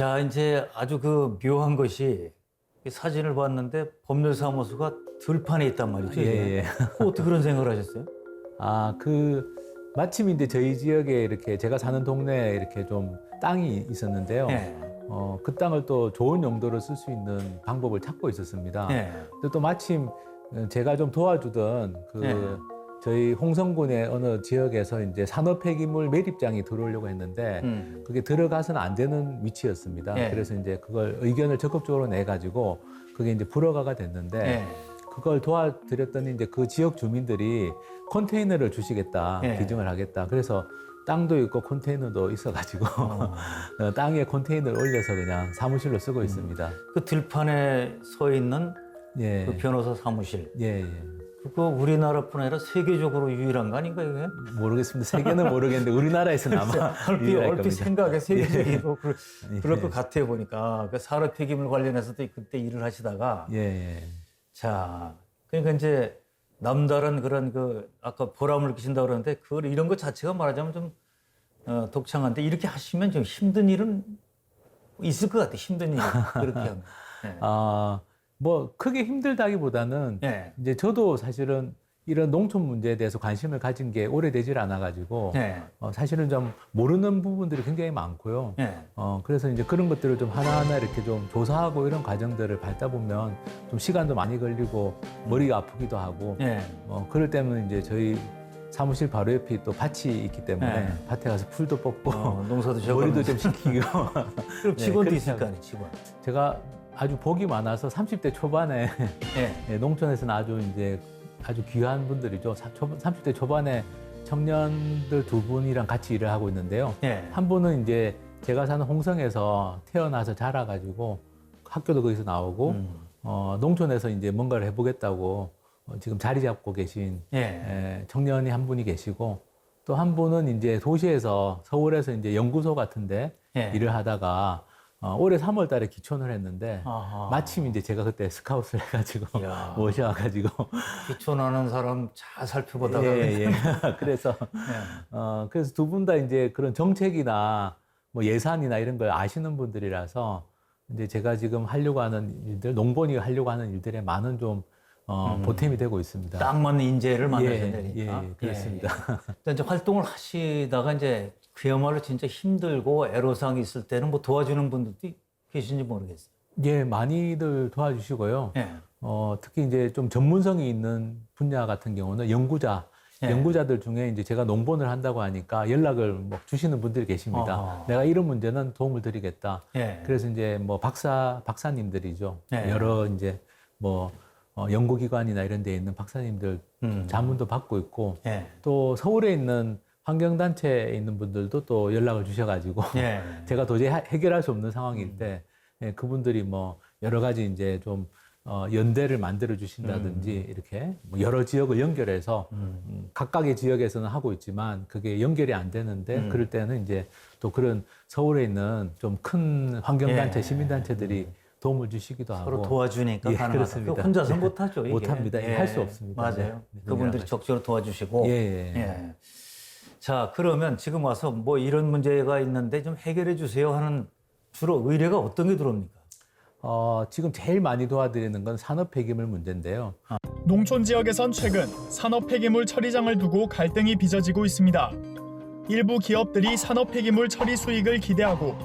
자, 이제 아주 그 묘한 것이 이 사진을 봤는데 법률사무소가 들판에 있단 말이죠. 예. 예. 어떻게 그런 생각을 하셨어요? 아, 그 마침 이제 저희 지역에 이렇게 제가 사는 동네에 이렇게 좀 땅이 있었는데요. 예. 어, 그 땅을 또 좋은 용도로 쓸 수 있는 방법을 찾고 있었습니다. 예. 근데 또 마침 어, 제가 좀 도와주던 그 예. 저희 홍성군의 어느 지역에서 이제 산업 폐기물 매립장이 들어오려고 했는데 음. 그게 들어가서는 안 되는 위치였습니다. 예. 그래서 이제 그걸 의견을 적극적으로 내 가지고 그게 이제 불허가가 됐는데 예. 그걸 도와드렸더니 이제 그 지역 주민들이 컨테이너를 주시겠다 예. 기증을 하겠다. 그래서 땅도 있고 컨테이너도 있어가지고 어. 어, 땅에 컨테이너를 올려서 그냥 사무실로 쓰고 있습니다. 그 들판에 서 있는 예, 그 변호사 사무실. 예, 예. 그거 우리나라뿐 아니라 세계적으로 유일한 거 아닌가 이게? 모르겠습니다. 세계는 모르겠는데 우리나라에서는 아마 얼핏, 얼핏. 생각에 세계적으로 그, 예. 그럴 것 같아요 보니까 그 산업 폐기물 관련해서도 그때 일을 하시다가 예, 예. 자 그러니까 이제 남다른 그런 그 아까 보람을 끼친다 그러는데 그 이런 것 자체가 말하자면 좀 어, 독창한데 이렇게 하시면 좀 힘든 일은 있을 것 같아 힘든 일 그렇게 하면 예. 아, 뭐 크게 힘들다기보다는 예. 이제 저도 사실은 이런 농촌 문제에 대해서 관심을 가진 게 오래되질 않아가지고 예. 어, 사실은 좀 모르는 부분들이 굉장히 많고요. 예. 어, 그래서 이제 그런 것들을 좀 하나하나 이렇게 좀 조사하고 이런 과정들을 밟다 보면 좀 시간도 많이 걸리고 머리가 아프기도 하고 예. 어, 그럴 때는 이제 저희 사무실 바로 옆에 또 밭이 있기 때문에 네. 밭에 가서 풀도 뽑고 어, 농사도 머리도. 좀 식히고 그럼 네, 직원도 그렇게 있을 거. 아니에요 직원 제가 아주 복이 많아서 30대 초반에 예. 예, 농촌에서는 아주 이제 아주 귀한 분들이죠. 사- 초- 30대 초반에 청년들 두 분이랑 같이 일을 하고 있는데요. 예. 한 분은 이제 제가 사는 홍성에서 태어나서 자라가지고 학교도 거기서 나오고 음. 어, 농촌에서 이제 뭔가를 해보겠다고 어, 지금 자리 잡고 계신 예. 에, 청년이 한 분이 계시고 또 한 분은 이제 도시에서 서울에서 이제 연구소 같은데 예. 일을 하다가 어, 올해 3월 달에 기촌을 했는데 아하. 마침 이제 제가 그때 스카웃을 해가지고 야. 모셔와가지고 귀촌하는 사람 잘 살펴보다가 예, 예. 그래서 예. 어, 그래서 두 분 다 이제 그런 정책이나 뭐 예산이나 이런 걸 아시는 분들이라서 이제 제가 지금 하려고 하는 일들, 농본이 하려고 하는 일들에 많은 좀 어, 보탬이 되고 있습니다. 딱 맞는 인재를 만나셔야 예, 되니까. 예, 예, 그렇습니다. 예, 예. 이제 활동을 하시다가 이제 그야말로 진짜 힘들고 애로사항이 있을 때는 뭐 도와주는 분들도 계신지 모르겠어요. 예, 많이들 도와주시고요. 예. 어, 특히 이제 좀 전문성이 있는 분야 같은 경우는 연구자, 예. 연구자들 중에 이제 제가 농본을 한다고 하니까 연락을 뭐 주시는 분들이 계십니다. 어허. 내가 이런 문제는 도움을 드리겠다. 예. 그래서 이제 뭐 박사, 박사님들이죠. 예. 여러 이제 뭐 어, 연구기관이나 이런 데에 있는 박사님들 음. 자문도 받고 있고 예. 또 서울에 있는 환경단체에 있는 분들도 또 연락을 주셔가지고 예. 제가 도저히 하- 해결할 수 없는 상황일 때 예, 그분들이 뭐 여러 가지 이제 좀 어, 연대를 만들어 주신다든지 이렇게 뭐 여러 지역을 연결해서 음, 각각의 지역에서는 하고 있지만 그게 연결이 안 되는데 음. 그럴 때는 이제 또 그런 서울에 있는 좀 큰 환경단체, 예. 시민단체들이 도움을 주시기도 하고 서로 도와주니까 예, 가능하다. 혼자서 네. 못하죠. 못합니다. 할수 없습니다. 맞아요. 네. 네. 그분들이 적극적으로 도와주시고. 예, 예. 예. 자, 그러면 지금 와서 뭐 이런 문제가 있는데 좀 해결해 주세요 하는 주로 의뢰가 어떤 게 들어옵니까? 어, 지금 제일 많이 도와드리는 건 산업 폐기물 문제인데요. 농촌 지역에선 최근 산업 폐기물 처리장을 두고 갈등이 빚어지고 있습니다. 일부 기업들이 산업 폐기물 처리 수익을 기대하고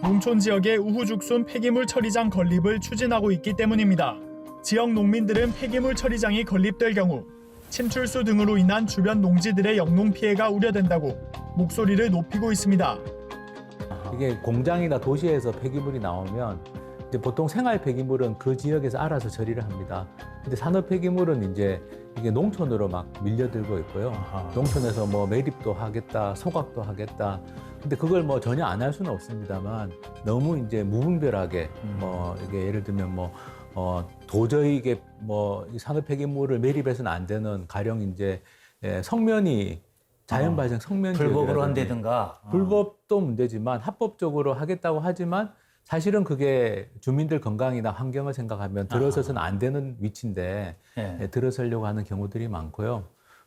농촌 지역의 우후죽순 폐기물 처리장 건립을 추진하고 있기 때문입니다. 지역 농민들은 폐기물 처리장이 건립될 경우 침출수 등으로 인한 주변 농지들의 영농 피해가 우려된다고 목소리를 높이고 있습니다. 이게 공장이나 도시에서 폐기물이 나오면 이제 보통 생활 폐기물은 그 지역에서 알아서 처리를 합니다. 근데 산업 폐기물은 이제 이게 농촌으로 막 밀려들고 있고요. 아하. 농촌에서 뭐 매립도 하겠다, 소각도 하겠다. 근데 그걸 뭐 전혀 안 할 수는 없습니다만 너무 이제 무분별하게 음. 뭐 이게 예를 들면 뭐 어, 도저히 이게 뭐이 산업 폐기물을 매립해서는 안 되는 가령 이제 예, 성면이 자연 발생 성면 어. 불법으로 한다든가. 어. 불법도 문제지만 합법적으로 하겠다고 하지만 사실은 그게 주민들 건강이나 환경을 생각하면 들어서서는 안 되는 위치인데 예. 예, 들어서려고 하는 경우들이 많고요.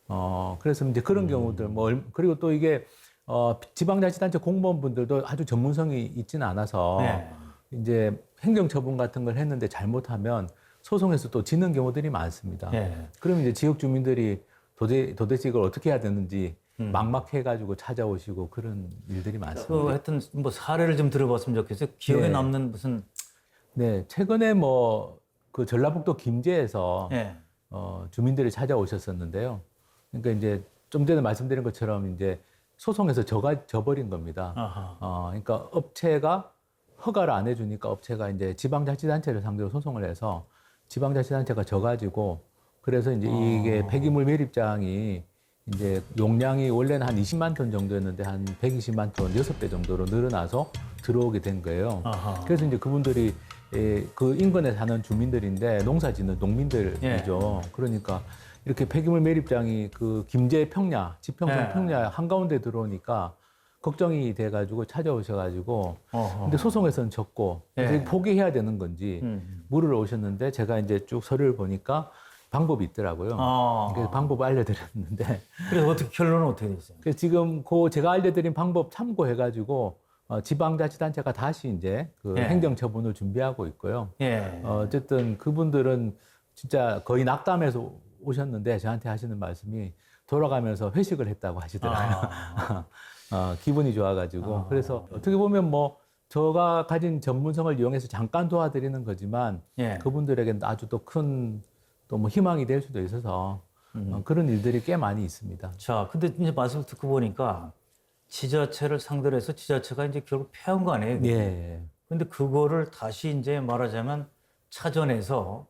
어, 그래서 이제 그런 음. 경우들, 뭐, 얼- 그리고 또 이게, 어, 지방자치단체 공무원분들도 아주 전문성이 있지는 않아서, 네. 이제 행정처분 같은 걸 했는데 잘못하면 소송에서 또 지는 경우들이 많습니다. 예. 그럼 이제 지역 주민들이 도대, 도대체 이걸 어떻게 해야 되는지 음. 막막해가지고 찾아오시고 그런 일들이 그 많습니다. 하여튼 뭐 사례를 좀 들어봤으면 좋겠어요. 기억에 네. 남는 무슨 네, 최근에 뭐 그 전라북도 김제에서 예. 어, 주민들이 찾아오셨었는데요. 그러니까 이제 좀 전에 말씀드린 것처럼 이제 소송에서 져가 져버린 겁니다. 아하. 어, 그러니까 업체가 허가를 안 해주니까 업체가 이제 지방자치단체를 상대로 소송을 해서 지방자치단체가 져가지고 그래서 이제 이게 아. 폐기물 매립장이 이제 용량이 원래는 한 20만 톤 정도였는데 한 120만 톤, 6배 정도로 늘어나서 들어오게 된 거예요. 아하. 그래서 이제 그분들이 예, 그 인근에 사는 주민들인데 농사 짓는 농민들이죠. 예. 그러니까 이렇게 폐기물 매립장이 그 김제 평야, 지평선 예. 평야 한가운데 들어오니까 걱정이 돼가지고 찾아오셔가지고 어허. 근데 소송에서는 졌고 예. 포기해야 되는 건지 음. 물으러 오셨는데 제가 이제 쭉 서류를 보니까 방법이 있더라고요. 아. 그래서 방법을 알려드렸는데 그래서 어떻게 결론은 어떻게 됐어요? 그래서 지금 그 제가 알려드린 방법 참고해가지고 어, 지방자치단체가 다시 이제 그 예. 행정처분을 준비하고 있고요. 예. 어, 어쨌든 그분들은 진짜 거의 낙담해서 오셨는데 저한테 하시는 말씀이 돌아가면서 회식을 했다고 하시더라고요. 아. 어, 기분이 좋아가지고 아. 그래서 어떻게 보면 뭐 저가 가진 전문성을 이용해서 잠깐 도와드리는 거지만 예. 그분들에게는 아주 또 큰 또 뭐 희망이 될 수도 있어서 음. 어, 그런 일들이 꽤 많이 있습니다. 자, 근데 이제 말씀 듣고 보니까 지자체를 상대로 해서 지자체가 이제 결국 패한 거 아니에요? 예. 근데 그거를 다시 이제 말하자면 차전해서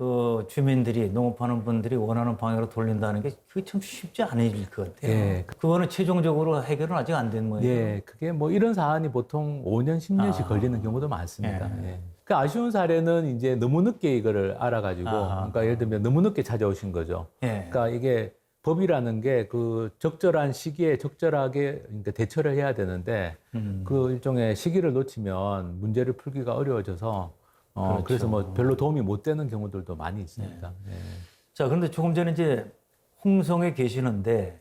그 주민들이 농업하는 분들이 원하는 방향으로 돌린다는 게 그게 참 쉽지 않을 것 같아요. 예. 그거는 최종적으로 해결은 아직 안 된 모양이에요. 예, 그게 뭐 이런 사안이 보통 5년, 10년씩 아. 걸리는 경우도 많습니다. 예. 예. 그 아쉬운 사례는 이제 너무 늦게 이거를 알아가지고, 아하. 그러니까 예를 들면 너무 늦게 찾아오신 거죠. 예. 그러니까 이게 법이라는 게 그 적절한 시기에 적절하게 그러니까 대처를 해야 되는데 음. 그 일종의 시기를 놓치면 문제를 풀기가 어려워져서 어, 그렇죠. 그래서 뭐 별로 도움이 못 되는 경우들도 많이 있습니다. 예. 자, 그런데 조금 전에 이제 홍성에 계시는데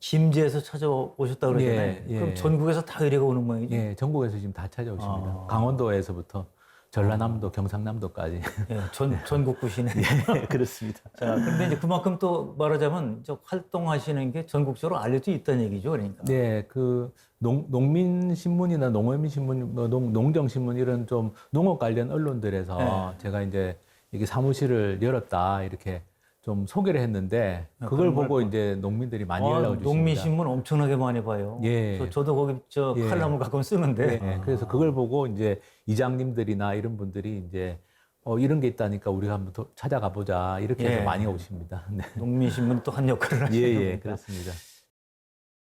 김제에서 찾아오셨다 그러잖아요. 예, 예. 그럼 전국에서 다 의뢰가 오는 모양이죠? 예, 전국에서 지금 다 찾아오십니다. 아. 강원도에서부터 전라남도, 경상남도까지. 예, 전, 전국구시네. 예, 그렇습니다. 자, 근데 이제 그만큼 또 말하자면 저 활동하시는 게 전국적으로 알려져 있다는 얘기죠, 그러니까. 네, 그 농, 농민 신문이나 농어민 신문, 뭐 농, 농정 신문 이런 좀 농업 관련 언론들에서 네. 제가 이제 이게 사무실을 열었다 이렇게 좀 소개를 했는데 아, 그걸 걸 보고 봐. 이제 농민들이 많이 아, 연락을 주십니다. 농민신문 엄청나게 많이 봐요. 예. 저, 저도 거기 저 예. 칼럼을 가끔 쓰는데. 네, 그래서 그걸 보고 이제 이장님들이나 이런 분들이 이제 어, 이런 게 있다니까 우리가 한번 더 찾아가 보자 이렇게 해서 예. 많이 오십니다. 네. 농민신문 또 한 역할을 예, 하시는 예, 겁니다. 그렇습니다.